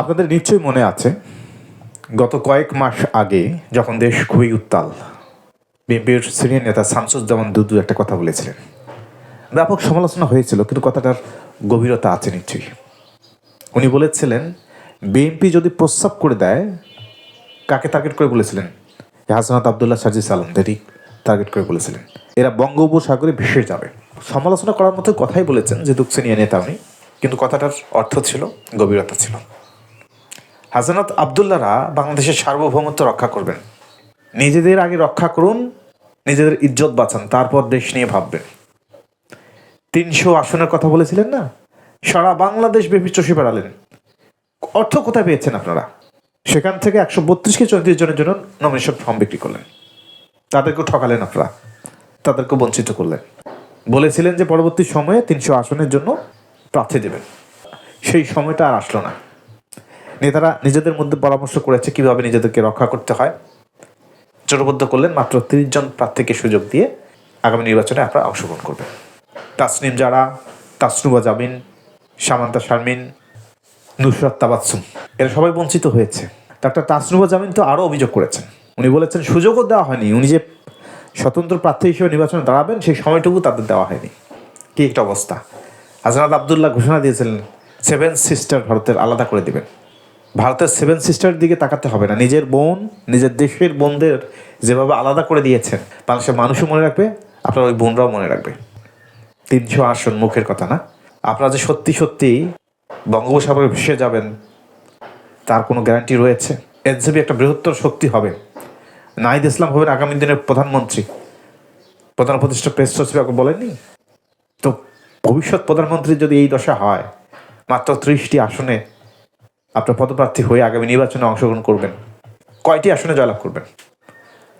আপনাদের নিশ্চয়ই মনে আছে, গত কয়েক মাস আগে যখন দেশ খুবই উত্তাল, বিএনপির সিনিয়র নেতা শামসুজ্জামান দুদু একটা কথা বলেছিলেন। ব্যাপক সমালোচনা হয়েছিল, কিন্তু কথাটার গভীরতা আছে নিশ্চয়ই। উনি বলেছিলেন, বিএনপি যদি প্রস্তাব করে দেয়, কাকে টার্গেট করে বলেছিলেন? হাসনাত আবদুল্লাহ সাজিস আলমদেরই টার্গেট করে বলেছিলেন। এরা বঙ্গোপসাগরে ভেসে যাবে। সমালোচনা করার মতো কথাই বলেছেন যে দুঃসেনিয়া নেতা উনি, কিন্তু কথাটার অর্থ ছিল, গভীরতা ছিল। হাসানাত আবদুল্লাহরা বাংলাদেশের সার্বভৌমত্ব রক্ষা করবেন। নিজেদের আগে রক্ষা করুন, নিজেদের ইজ্জত বাঁচান, তারপর দেশ নিয়ে ভাববেন। তিনশো আসনের কথা বলেছিলেন না? সারা বাংলাদেশ ব্যাপী চষে বেড়ালেন। অর্থ কোথায় পেয়েছেন আপনারা? সেখান থেকে একশো বত্রিশকে চৌত্রিশ জনের জন্য নমিনেশন ফর্ম বিক্রি করলেন। তাদেরকেও ঠকালেন আপনারা। তাদেরকে বঞ্চিত করলেন। বলেছিলেন যে পরবর্তী সময়ে তিনশো আসনের জন্য প্রার্থী দেবেন। সেই সময়টা আর আসলো না। নেতারা নিজেদের মধ্যে পরামর্শ করেছে কীভাবে নিজেদেরকে রক্ষা করতে হয়। জোটবদ্ধ করলেন মাত্র তিরিশ জন প্রার্থীকে সুযোগ দিয়ে আগামী নির্বাচনে আপনারা অংশগ্রহণ করবেন। তাসনিম জারা, তাসনুবা জামিন, সামান্তা শারমিন, নুসরাত তাবাসুম এরা সবাই বঞ্চিত হয়েছে। ডাক্তার তাসনুবা জামিন তো আরও অভিযোগ করেছেন। উনি বলেছেন, সুযোগও দেওয়া হয়নি। উনি যে স্বতন্ত্র প্রার্থী হিসেবে নির্বাচনে দাঁড়াবেন, সেই সময়টুকু তাদের দেওয়া হয়নি। কি একটা অবস্থা। হাজরাত আবদুল্লাহ ঘোষণা দিয়েছিলেন, সেভেন সিস্টার ভারতের আলাদা করে দিবেন। ভারতের সেভেন সিস্টারের দিকে তাকাতে হবে না। নিজের বোন, নিজের দেশের বোনদের যেভাবে আলাদা করে দিয়েছেন বাংলাদেশের মানুষও মনে রাখবে, আপনার ওই বোনরাও মনে রাখবে। তিনশো আসন মুখের কথা না? আপনারা যে সত্যি সত্যি বঙ্গোপসাগরে ভেসে যাবেন, তার কোনো গ্যারান্টি রয়েছে? এনসিপি একটা বৃহত্তর শক্তি হবে। নাহিদ ইসলাম হবেন আগামী দিনের প্রধানমন্ত্রী। প্রধান উপদেষ্টা প্রেস সচিব বলেননি? তো ভবিষ্যৎ প্রধানমন্ত্রী যদি এই দশা হয়, মাত্র ত্রিশটি আসনে আপনার পদপ্রার্থী হয়ে আগামী নির্বাচনে অংশগ্রহণ করবেন। কয়টি আসনে জয়লাভ করবেন?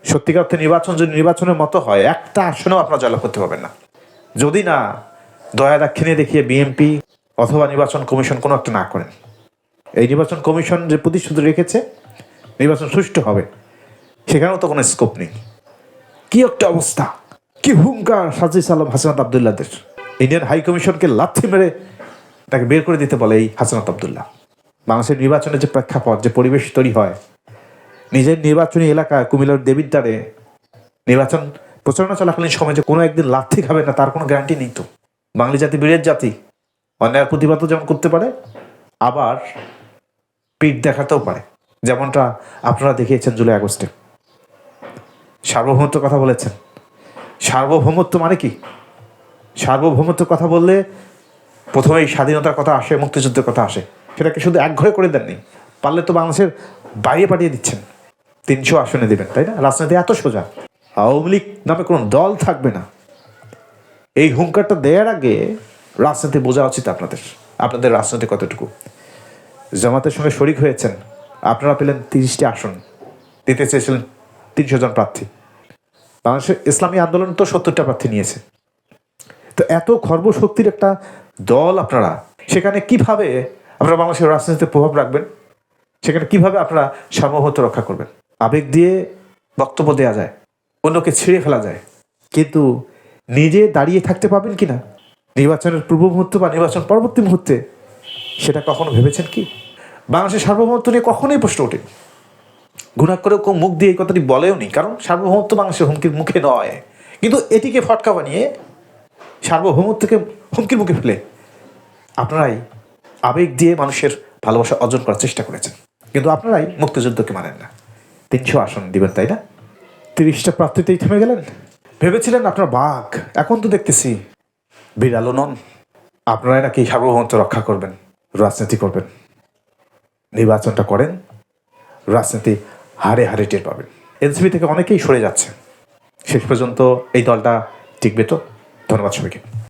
সত্যিকার অর্থে নির্বাচন যদি নির্বাচনের মতো হয়, একটা আসনেও আপনারা জয়লাভ করতে পারবেন না। যদি না, দয়া দাক্ষিণে দেখিয়ে বিএনপি অথবা নির্বাচন কমিশন কোনো একটা না করেন। এই নির্বাচন কমিশন যে প্রতিশ্রুতি রেখেছে, নির্বাচন সুষ্ঠু হবে, সেখানেও তো কোনো স্কোপ নেই। কি একটা অবস্থা, কি হুঙ্কার সাজিস আলম হাসনাত আবদুল্লাদের ইন্ডিয়ান হাই কমিশনকে লাথি মেরে তাকে বের করে দিতে বলে এই হাসনাত আবদুল্লাহ। বাংলাদেশের নির্বাচনের যে প্রেক্ষাপট, যে পরিবেশ তৈরি হয়, নিজের নির্বাচনী এলাকা কুমিল্লার দেবিদ্বারে নির্বাচন প্রচারণা চলাকালীন সময় যে কোনো একদিন লাথি খাবে না, তার কোনো গ্যারান্টি নেই তো। বাঙালি জাতি বীরের জাতি, অন্যায়ের প্রতিবাদও যেমন করতে পারে, আবার পিঠ দেখাতেও পারে। যেমনটা আপনারা দেখিয়েছেন জুলাই আগস্টে। সার্বভৌমত্ব কথা বলেছেন। সার্বভৌমত্ব মানে কি? সার্বভৌমত্ব কথা বললে প্রথমেই স্বাধীনতার কথা আসে, মুক্তিযুদ্ধের কথা আসে। সেটাকে শুধু এক ঘরে করে দেননি, পারলে তো বাংলাদেশের বাইরে পাঠিয়ে দিচ্ছেন। তিনশো আসনে দেবেন, তাই না? রাজনীতি এত সোজা। আওয়ামী লীগ নামে কোনো দল থাকবে না। এই হুঙ্কারটা দেওয়ার আগে রাজনীতি বোঝা উচিত আপনাদের আপনাদের রাজনীতি কতটুকু। জামাতের সঙ্গে শরিক হয়েছেন, আপনারা পেলেন তিরিশটি আসন, দিতে চেয়েছিলেন তিনশো জন প্রার্থী। বাংলাদেশের ইসলামী আন্দোলন তো সত্তরটা প্রার্থী নিয়েছে। তো এত খর্বশক্তির একটা দল আপনারা, সেখানে কীভাবে আপনারা বাংলাদেশের রাজনীতিতে প্রভাব রাখবেন, সেখানে কীভাবে আপনারা সার্বভৌমত্ব রক্ষা করবেন? আবেগ দিয়ে বক্তব্য দেওয়া যায়, অন্যকে ছিঁড়ে ফেলা যায়, কিন্তু নিজে দাঁড়িয়ে থাকতে পাবেন কি না? নির্বাচনের পূর্ব মুহূর্তে বা নির্বাচন পরবর্তী মুহূর্তে সেটা কখনো ভেবেছেন কি? বাংলাদেশের সার্বভৌমত্ব নিয়ে কখনোই প্রশ্ন ওঠে গুণা করেও কেউ মুখ দিয়ে এই কথাটি বলেও নি, কারণ সার্বভৌমত্ব বাংলাদেশের হুমকির মুখে নয়। কিন্তু এটিকে ফটকা বানিয়ে সার্বভৌমত্বকে হুমকির মুখে ফেলে আপনারাই আবেগ দিয়ে মানুষের ভালোবাসা অর্জন করার চেষ্টা করেছেন। কিন্তু আপনারাই মুক্তিযুদ্ধকে মানেন না। তিনশো আসন দিবেন, তাই না? তিরিশটা প্রার্থীতেই থেমে গেলেন। ভেবেছিলেন আপনার বাঘ। এখন তো দেখতেছি বিড়ালও নন। আপনারাই নাকি সার্বভৌমত্ব রক্ষা করবেন, রাজনীতি করবেন। নির্বাচনটা করেন, রাজনীতি হারে হারে টের পাবেন। এনসিপি থেকে অনেকেই সরে যাচ্ছে। শেষ পর্যন্ত এই দলটা টিকবে তো? ধন্যবাদ সবাইকে।